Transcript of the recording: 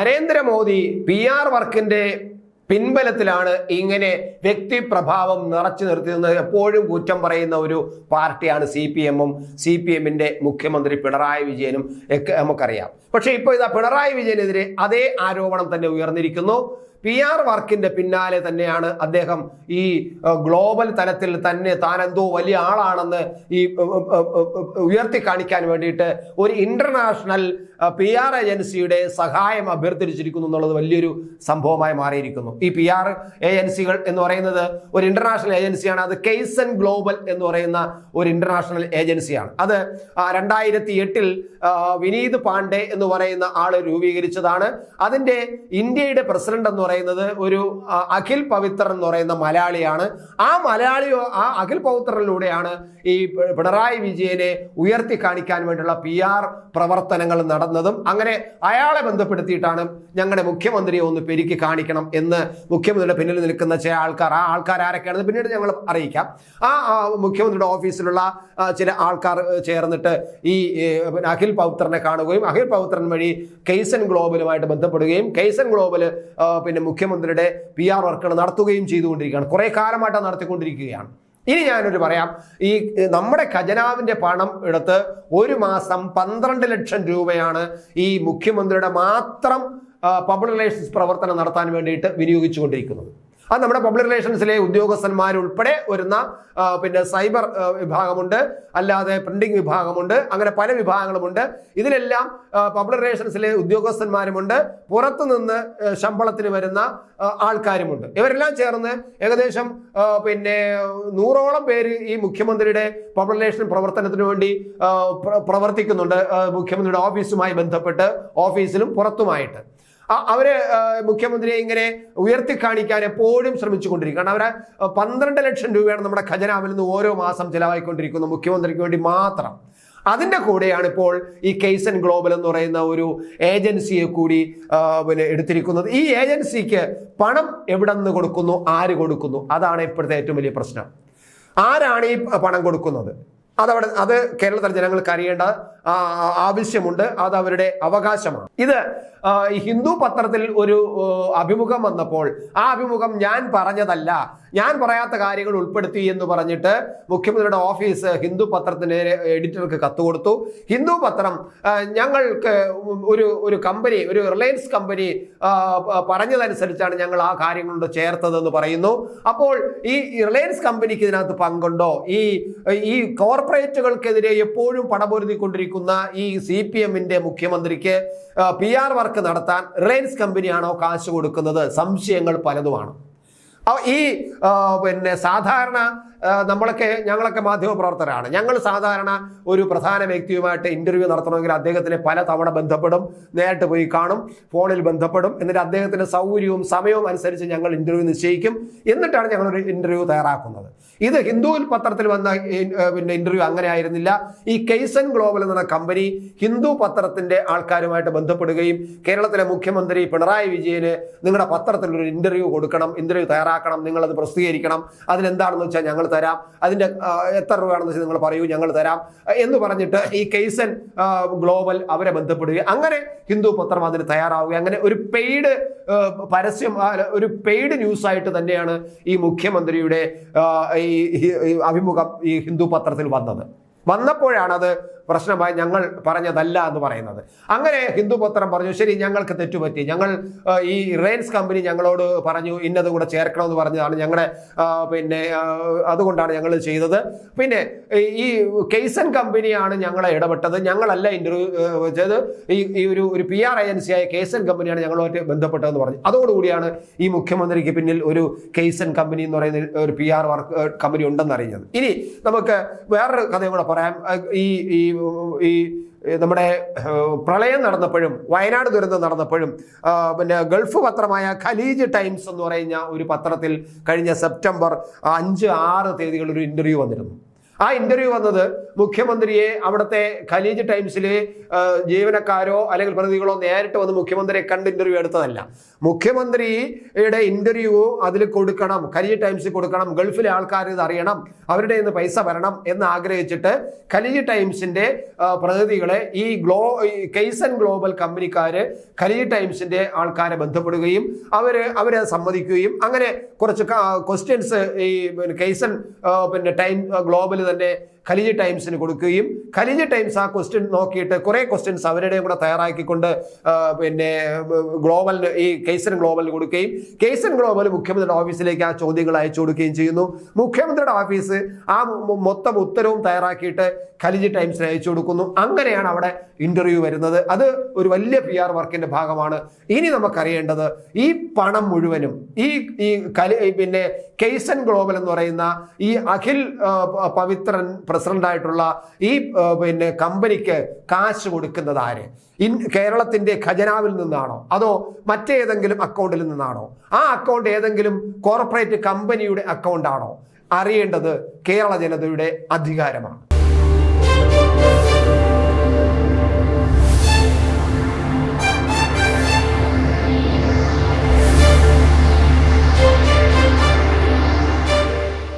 Narendra Modi P R വർക്കിന്റെ പിൻബലത്തിലാണ് ഇങ്ങനെ വ്യക്തിപ്രഭാവം നിറച്ചു നിർത്തുന്നത്. എപ്പോഴും കുറ്റം പറയുന്ന ഒരു പാർട്ടിയാണ് സി പി എമ്മും സി പി എമ്മിന്റെ മുഖ്യമന്ത്രി പിണറായി വിജയനും ഒക്കെ നമുക്കറിയാം. പക്ഷേ ഇപ്പോൾ ഇതാ പിണറായി വിജയനെതിരെ അതേ ആരോപണം തന്നെ ഉയർന്നിരിക്കുന്നു. പി ആർ വർക്കിന്റെ പിന്നാലെ തന്നെയാണ് അദ്ദേഹം ഈ ഗ്ലോബൽ തലത്തിൽ തന്നെ താൻ എന്തോ വലിയ ആളാണെന്ന് ഈ ഉയർത്തി കാണിക്കാൻ വേണ്ടിയിട്ട് ഒരു ഇന്റർനാഷണൽ പി ആർ ഏജൻസിയുടെ സഹായം അഭ്യർത്ഥിച്ചിരിക്കുന്നു എന്നുള്ളത് വലിയൊരു സംഭവമായി മാറിയിരിക്കുന്നു. ഈ പി ആർ ഏജൻസികൾ എന്ന് പറയുന്നത് ഒരു ഇന്റർനാഷണൽ ഏജൻസിയാണ് അത് കെയ്സൻ ഗ്ലോബൽ എന്ന് പറയുന്ന ഒരു ഇന്റർനാഷണൽ ഏജൻസിയാണ് അത് രണ്ടായിരത്തി എട്ടിൽ വിനീത് പാണ്ഡെ എന്ന് പറയുന്ന ആൾ രൂപീകരിച്ചതാണ്. അതിന്റെ ഇന്ത്യയുടെ പ്രസിഡന്റ് എന്ന് പറയുന്നത് ഒരു അഖിൽ പവിത്രൻ എന്ന് പറയുന്ന മലയാളിയാണ്. ആ മലയാളി ആ അഖിൽ പവിത്രനിലൂടെയാണ് ഈ പിണറായി വിജയനെ ഉയർത്തി കാണിക്കാൻ വേണ്ടിയുള്ള പി ആർ പ്രവർത്തനങ്ങൾ നടന്നതും. അങ്ങനെ അയാളെ ബന്ധപ്പെടുത്തിയിട്ടാണ് ഞങ്ങളുടെ മുഖ്യമന്ത്രിയെ ഒന്ന് പെരുക്കി കാണിക്കണം എന്ന് മുഖ്യമന്ത്രിയുടെ പിന്നിൽ നിൽക്കുന്ന ചില ആൾക്കാർ. ആ ആൾക്കാർ ആരൊക്കെയാണെന്ന് പിന്നീട് ഞങ്ങൾ അറിയിക്കാം. ആ മുഖ്യമന്ത്രിയുടെ ഓഫീസിലുള്ള ചില ആൾക്കാർ ചേർന്നിട്ട് ഈ അഖിൽ പൗത്രനെ കാണുകയും അഖിൽ പൗത്രൻ വഴി കെയ്സൻ ഗ്ലോബലുമായിട്ട് ബന്ധപ്പെടുകയും കെയ്സൻ ഗ്ലോബൽ ആ, പിന്നെ മുഖ്യമന്ത്രിയുടെ പി ആർ വർക്കുകൾ നടത്തുകയും ചെയ്തുകൊണ്ടിരിക്കുകയാണ്. കുറേ കാലമായിട്ട് നടത്തിക്കൊണ്ടിരിക്കുകയാണ്. ഇനി ഞാനൊരു പറയാം. ഈ നമ്മുടെ ഖജനാവിന്റെ പണം എടുത്ത് ഒരു മാസം പന്ത്രണ്ട് ലക്ഷം രൂപയാണ് ഈ മുഖ്യമന്ത്രിയുടെ മാത്രം പബ്ലിക് റിലേഷൻസ് പ്രവർത്തനം നടത്താൻ വേണ്ടിയിട്ട് വിനിയോഗിച്ചുകൊണ്ടിരിക്കുന്നത്. അത് നമ്മുടെ പബ്ലിക് റിലേഷൻസിലെ ഉദ്യോഗസ്ഥന്മാരുൾപ്പെടെ വരുന്ന പിന്നെ സൈബർ വിഭാഗമുണ്ട്. അല്ലാതെ പ്രിന്റിംഗ് വിഭാഗമുണ്ട്. അങ്ങനെ പല വിഭാഗങ്ങളുമുണ്ട്. ഇതിലെല്ലാം പബ്ലിക് റിലേഷൻസിലെ ഉദ്യോഗസ്ഥന്മാരുമുണ്ട്. പുറത്തു നിന്ന് ശമ്പളത്തിന് വരുന്ന ആൾക്കാരുമുണ്ട്. ഇവരെല്ലാം ചേർന്ന് ഏകദേശം പിന്നെ നൂറോളം പേര് ഈ മുഖ്യമന്ത്രിയുടെ പബ്ലിക് റിലേഷൻ പ്രവർത്തനത്തിന് വേണ്ടി പ്രവർത്തിക്കുന്നുണ്ട്. മുഖ്യമന്ത്രിയുടെ ഓഫീസുമായി ബന്ധപ്പെട്ട് ഓഫീസിലും പുറത്തുമായിട്ട്. അവർ മുഖ്യമന്ത്രിയെ ഇങ്ങനെ ഉയർത്തി കാണിക്കാൻ എപ്പോഴും ശ്രമിച്ചുകൊണ്ടിരിക്കും. കാരണം അവരെ പന്ത്രണ്ട് ലക്ഷം രൂപയാണ് നമ്മുടെ ഖജനാവിൽ നിന്ന് ഓരോ മാസം ചിലവായിക്കൊണ്ടിരിക്കുന്നത് മുഖ്യമന്ത്രിക്ക് വേണ്ടി മാത്രം. അതിന്റെ കൂടെയാണ് ഇപ്പോൾ ഈ കേസൻ ഗ്ലോബൽ എന്ന് പറയുന്ന ഒരു ഏജൻസിയെ കൂടി പിന്നെ എടുത്തിരിക്കുന്നത്. ഈ ഏജൻസിക്ക് പണം എവിടെ നിന്ന് കൊടുക്കുന്നു? ആര് കൊടുക്കുന്നു? അതാണ് ഇപ്പോഴത്തെ ഏറ്റവും വലിയ പ്രശ്നം. ആരാണ് ഈ പണം കൊടുക്കുന്നത്? അതവിടെ അത് കേരളത്തിലെ ജനങ്ങൾക്ക് അറിയേണ്ട ആവശ്യമുണ്ട്. അത് അവരുടെ അവകാശമാണ്. ഇത് ഹിന്ദു പത്രത്തിൽ ഒരു അഭിമുഖം വന്നപ്പോൾ ആ അഭിമുഖം ഞാൻ പറഞ്ഞതല്ല. ഞാൻ പറയാത്ത കാര്യങ്ങൾ ഉൾപ്പെടുത്തി എന്ന് പറഞ്ഞിട്ട് മുഖ്യമന്ത്രിയുടെ ഓഫീസ് ഹിന്ദു പത്രത്തിന് എഡിറ്റർക്ക് കത്ത് കൊടുത്തു. ഹിന്ദു പത്രം ഞങ്ങൾക്ക് ഒരു ഒരു കമ്പനി ഒരു റിലയൻസ് കമ്പനി പറഞ്ഞതനുസരിച്ചാണ് ഞങ്ങൾ ആ കാര്യങ്ങളോട് ചേർത്തതെന്ന് പറയുന്നു. അപ്പോൾ ഈ റിലയൻസ് കമ്പനിക്ക് ഇതിനകത്ത് പങ്കുണ്ടോ? ഈ ഈ കോർപ്പറേറ്റുകൾക്കെതിരെ എപ്പോഴും പടപൊരുതിക്കൊണ്ടിരിക്കുന്ന ഈ സി പി എമ്മിന്റെ മുഖ്യമന്ത്രിക്ക് പി ആർ വർക്ക് നടത്താൻ റിലയൻസ് കമ്പനിയാണോ കാശ് കൊടുക്കുന്നത്? സംശയങ്ങൾ പലതുമാണ്. ഈ പിന്നെ സാധാരണ നമ്മളൊക്കെ ഞങ്ങളൊക്കെ മാധ്യമ മാധ്യമപ്രവർത്തകരാണ്. ഞങ്ങൾ സാധാരണ ഒരു പ്രധാന വ്യക്തിയുമായിട്ട് ഇന്റർവ്യൂ നടത്തണമെങ്കിൽ അദ്ദേഹത്തിനെ പല തവണ ബന്ധപ്പെടും നേരിട്ട് പോയി കാണും ഫോണിൽ ബന്ധപ്പെടും. എന്നിട്ട് അദ്ദേഹത്തിന്റെ സൗകര്യവും സമയവും അനുസരിച്ച് ഞങ്ങൾ ഇന്റർവ്യൂ നിശ്ചയിക്കും. എന്നിട്ടാണ് ഞങ്ങൾ ഒരു ഇന്റർവ്യൂ തയ്യാറാക്കുന്നത്. ഇത് ഹിന്ദുവിൽ പത്രത്തിൽ വന്ന പിന്നെ ഇന്റർവ്യൂ അങ്ങനെ ആയിരുന്നില്ല. ഈ കെയ്സൺ ഗ്ലോബൽ എന്ന കമ്പനി ഹിന്ദു പത്രത്തിന്റെ ആൾക്കാരുമായിട്ട് ബന്ധപ്പെടുകയും കേരളത്തിലെ മുഖ്യമന്ത്രി പിണറായി വിജയന് നിങ്ങളുടെ പത്രത്തിൽ ഒരു ഇന്റർവ്യൂ കൊടുക്കണം ഇന്റർവ്യൂ തയ്യാറാക്കണം നിങ്ങളത് പ്രസിദ്ധീകരിക്കണം. അതിലെന്താണെന്ന് വെച്ചാൽ ഞങ്ങൾ തരാം. അതിന്റെ എത്ര രൂപയാണെന്ന് വെച്ചാൽ നിങ്ങൾ പറയൂ ഞങ്ങൾ തരാം. എന്ന് പറഞ്ഞിട്ട് ഈ കെയ്സൻ ഗ്ലോബൽ അവരെ ബന്ധപ്പെടുകയും അങ്ങനെ ഹിന്ദു പത്രം അതിന് തയ്യാറാവുകയും അങ്ങനെ ഒരു പെയ്ഡ് പരസ്യം ഒരു പെയ്ഡ് ന്യൂസ് ആയിട്ട് തന്നെയാണ് ഈ മുഖ്യമന്ത്രിയുടെ ഈ അഭിമുഖം ഈ ഹിന്ദു പത്രത്തിൽ വന്നത്. വന്നപ്പോഴാണ് അത് പ്രശ്നമായി ഞങ്ങൾ പറഞ്ഞതല്ല എന്ന് പറയുന്നത്. അങ്ങനെ ഹിന്ദു പത്രം പറഞ്ഞു ശരി ഞങ്ങൾക്ക് തെറ്റുപറ്റി. ഞങ്ങൾ ഈ റിലയൻസ് കമ്പനി ഞങ്ങളോട് പറഞ്ഞു ഇന്നത് കൂടെ ചേർക്കണമെന്ന് പറഞ്ഞതാണ് ഞങ്ങളുടെ പിന്നെ അതുകൊണ്ടാണ് ഞങ്ങൾ ചെയ്തത്. പിന്നെ ഈ- കെയ്സൻ കമ്പനിയാണ് ഞങ്ങളെ ഇടപെട്ടത്. ഞങ്ങളല്ല ഇന്റർവ്യൂ ചെയ്ത് ഈ ഒരു ഒരു പി ആർ ഏജൻസിയായ കെയ്സൻ കമ്പനിയാണ് ഞങ്ങളുമായിട്ട് ബന്ധപ്പെട്ടതെന്ന് പറഞ്ഞു. അതോടുകൂടിയാണ് ഈ മുഖ്യമന്ത്രിക്ക് പിന്നിൽ ഒരു കേസൻ കമ്പനി എന്ന് പറയുന്ന ഒരു പി ആർ വർക്ക് കമ്പനി ഉണ്ടെന്ന് അറിഞ്ഞത് ഇനി നമുക്ക് വേറൊരു കഥയും കൂടെ പറയാം. ഈ ഈ ഈ നമ്മുടെ പ്രളയം നടന്നപ്പോഴും വയനാട് ദുരന്തം നടന്നപ്പോഴും പിന്നെ ഗൾഫ് പത്രമായ ഖലീജ് ടൈംസ് എന്ന് പറയുന്ന ഒരു പത്രത്തിൽ കഴിഞ്ഞ സെപ്റ്റംബർ അഞ്ച് ആറ് തീയതികളിൽ ഒരു ഇന്റർവ്യൂ വന്നിരുന്നു. ആ ഇന്റർവ്യൂ വന്നത് മുഖ്യമന്ത്രിയെ അവിടുത്തെ ഖലീജ് ടൈംസിൽ ജീവനക്കാരോ അല്ലെങ്കിൽ പ്രതിനിധികളോ നേരിട്ട് വന്ന് മുഖ്യമന്ത്രിയെ കണ്ട് ഇന്റർവ്യൂ എടുത്തതല്ല. മുഖ്യമന്ത്രിയുടെ ഇന്റർവ്യൂ അതിൽ കൊടുക്കണം ഖലീജ് ടൈംസിൽ കൊടുക്കണം ഗൾഫിലെ ആൾക്കാർ ഇത് അറിയണം അവരുടെ നിന്ന് പൈസ വരണം എന്ന് ആഗ്രഹിച്ചിട്ട് ഖലീജ് ടൈംസിന്റെ പ്രതിനിധികളെ ഈ ഗ്ലോ കെയ്സൺ ഗ്ലോബൽ കമ്പനിക്കാര് ഖലീജ് ടൈംസിന്റെ ആൾക്കാരെ ബന്ധപ്പെടുകയും അവർ അവരത് സമ്മതിക്കുകയും. അങ്ങനെ കുറച്ച് ക്വസ്റ്റ്യൻസ് ഈ കെയ്സൺ പിന്നെ ടൈം ഗ്ലോബൽ തന്നെ ഖലീജ് ടൈംസിന് കൊടുക്കുകയും ഖലിജ് ടൈംസ് ആ ക്വസ്റ്റ്യൻ നോക്കിയിട്ട് കുറേ ക്വസ്റ്റ്യൻസ് അവരുടെയും കൂടെ തയ്യാറാക്കിക്കൊണ്ട് പിന്നെ ഗ്ലോബൽ ഈ കേസൻ ഗ്ലോബലിന് കൊടുക്കുകയും കേസൻ ഗ്ലോബൽ മുഖ്യമന്ത്രിയുടെ ഓഫീസിലേക്ക് ആ ചോദ്യങ്ങൾ അയച്ചു കൊടുക്കുകയും ചെയ്യുന്നു. മുഖ്യമന്ത്രിയുടെ ഓഫീസ് ആ മൊത്തം ഉത്തരവും തയ്യാറാക്കിയിട്ട് ഖലിജ് ടൈംസിന് അയച്ചു കൊടുക്കുന്നു. അങ്ങനെയാണ് അവിടെ ഇന്റർവ്യൂ വരുന്നത്. അത് ഒരു വലിയ പി ആർ വർക്കിന്റെ ഭാഗമാണ്. ഇനി നമുക്കറിയേണ്ടത് ഈ പണം മുഴുവനും ഈ ഈ കലി പിന്നെ കേസൻ ഗ്ലോബൽ എന്ന് പറയുന്ന ഈ അഖിൽ പവിത്രൻ പ്രസിഡന്റായിട്ടുള്ള ഈ പിന്നെ കമ്പനിക്ക് കാശ് കൊടുക്കുന്നത് ആര്? ഇൻ കേരളത്തിന്റെ ഖജനാവിൽ നിന്നാണോ? അതോ മറ്റേതെങ്കിലും അക്കൗണ്ടിൽ നിന്നാണോ? ആ അക്കൗണ്ട് ഏതെങ്കിലും കോർപ്പറേറ്റ് കമ്പനിയുടെ അക്കൗണ്ടാണോ? അറിയേണ്ടത് കേരള ജനതയുടെ അധികാരമാണ്.